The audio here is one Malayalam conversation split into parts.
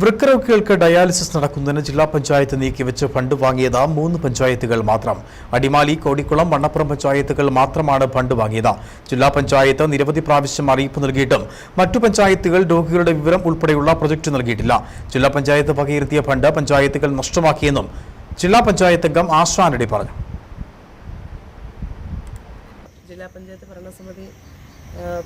വൃക്കരോഗികൾക്ക് ഡയാലിസിസ് നടക്കുന്നതിന് ജില്ലാ പഞ്ചായത്ത് നീക്കിവെച്ച് ഫണ്ട് വാങ്ങിയത് മൂന്ന് പഞ്ചായത്തുകൾ മാത്രം. അടിമാലി കോടിക്കുളം മണ്ണപ്പുറം പഞ്ചായത്തുകൾ മാത്രമാണ് ഫണ്ട് വാങ്ങിയത്. ജില്ലാ പഞ്ചായത്ത് നിരവധി പ്രാവശ്യം അറിയിപ്പ് നൽകിയിട്ടും മറ്റു പഞ്ചായത്തുകൾ രോഗികളുടെ വിവരം ഉൾപ്പെടെയുള്ള പ്രൊജക്ട് നൽകിയിട്ടില്ല. ജില്ലാ പഞ്ചായത്ത് വകയിരുത്തിയ ഫണ്ട് പഞ്ചായത്തുകൾ നഷ്ടമാക്കിയെന്നും ജില്ലാ പഞ്ചായത്ത് അംഗം ആശാനടി പറഞ്ഞു. ജില്ലാ പഞ്ചായത്ത് ഭരണസമിതി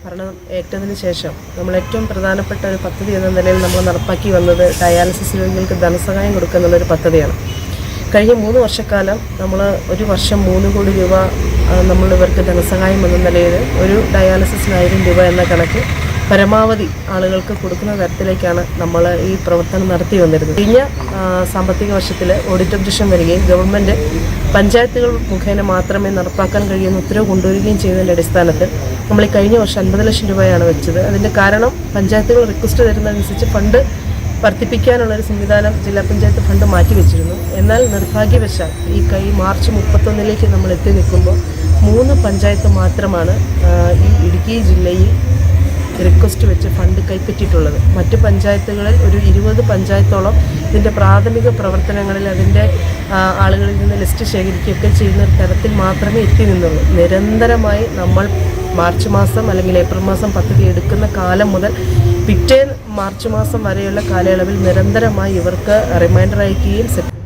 ഭരണം ഏറ്റതിന് ശേഷം നമ്മൾ ഏറ്റവും പ്രധാനപ്പെട്ട ഒരു പദ്ധതി എന്ന നിലയിൽ നമ്മൾ നടപ്പാക്കി വന്നത് ഡയാലിസിസ് രോഗികൾക്ക് ധനസഹായം കൊടുക്കുക എന്നുള്ളൊരു പദ്ധതിയാണ്. കഴിഞ്ഞ മൂന്ന് വർഷക്കാലം നമ്മൾ ഒരു വർഷം മൂന്ന് കോടി രൂപ നമ്മൾ ഇവർക്ക് ധനസഹായം എന്ന നിലയിൽ ഒരു ഡയാലിസിസിന് ആയിരം രൂപ എന്ന കണക്ക് പരമാവധി ആളുകൾക്ക് കൊടുക്കുന്ന തരത്തിലേക്കാണ് നമ്മൾ ഈ പ്രവർത്തനം നടത്തി വന്നിരുന്നത്. കഴിഞ്ഞ സാമ്പത്തിക വർഷത്തിൽ ഓഡിറ്റ് ഒബ്ജക്ഷൻ വരികയും ഗവൺമെന്റ് പഞ്ചായത്തുകൾ മുഖേന മാത്രമേ നടപ്പാക്കാൻ കഴിയുന്ന ഉത്തരവ് കൊണ്ടുവരികയും ചെയ്തതിന്റെ അടിസ്ഥാനത്തിൽ നമ്മൾ ഈ കഴിഞ്ഞ വർഷം അൻപത് ലക്ഷം രൂപയാണ് വെച്ചത്. അതിന്റെ കാരണം പഞ്ചായത്തുകൾ റിക്വസ്റ്റ് തരുന്നതനുസരിച്ച് ഫണ്ട് വർദ്ധിപ്പിക്കാനുള്ളൊരു സംവിധാനം ജില്ലാ പഞ്ചായത്ത് ഫണ്ട് മാറ്റിവെച്ചിരുന്നു എന്നാൽ നിർഭാഗ്യവശാൽ ഈ കൈ മാർച്ച് മുപ്പത്തൊന്നിലേക്ക് നമ്മൾ എത്തി നിൽക്കുമ്പോൾ മൂന്ന് പഞ്ചായത്ത് മാത്രമാണ് ഈ ഇടുക്കി ജില്ലയിൽ റിക്വസ്റ്റ് വെച്ച് ഫണ്ട് കൈപ്പറ്റിയിട്ടുള്ളത്. മറ്റ് പഞ്ചായത്തുകളിൽ ഒരു ഇരുപത് പഞ്ചായത്തോളം ഇതിന്റെ പ്രാഥമിക പ്രവർത്തനങ്ങളിൽ അതിന്റെ ആളുകളിൽ നിന്ന് ലിസ്റ്റ് ശേഖരിക്കുകയൊക്കെ ചെയ്യുന്ന ഒരു തരത്തിൽ മാത്രമേ എത്തി നിന്നുള്ളൂ. നിരന്തരമായി നമ്മൾ മാർച്ച് മാസം അല്ലെങ്കിൽ ഏപ്രിൽ മാസം പദ്ധതി എടുക്കുന്ന കാലം മുതൽ പിറ്റേ മാർച്ച് മാസം വരെയുള്ള കാലയളവിൽ നിരന്തരമായി ഇവർക്ക് റിമൈൻഡർ അയക്കുകയും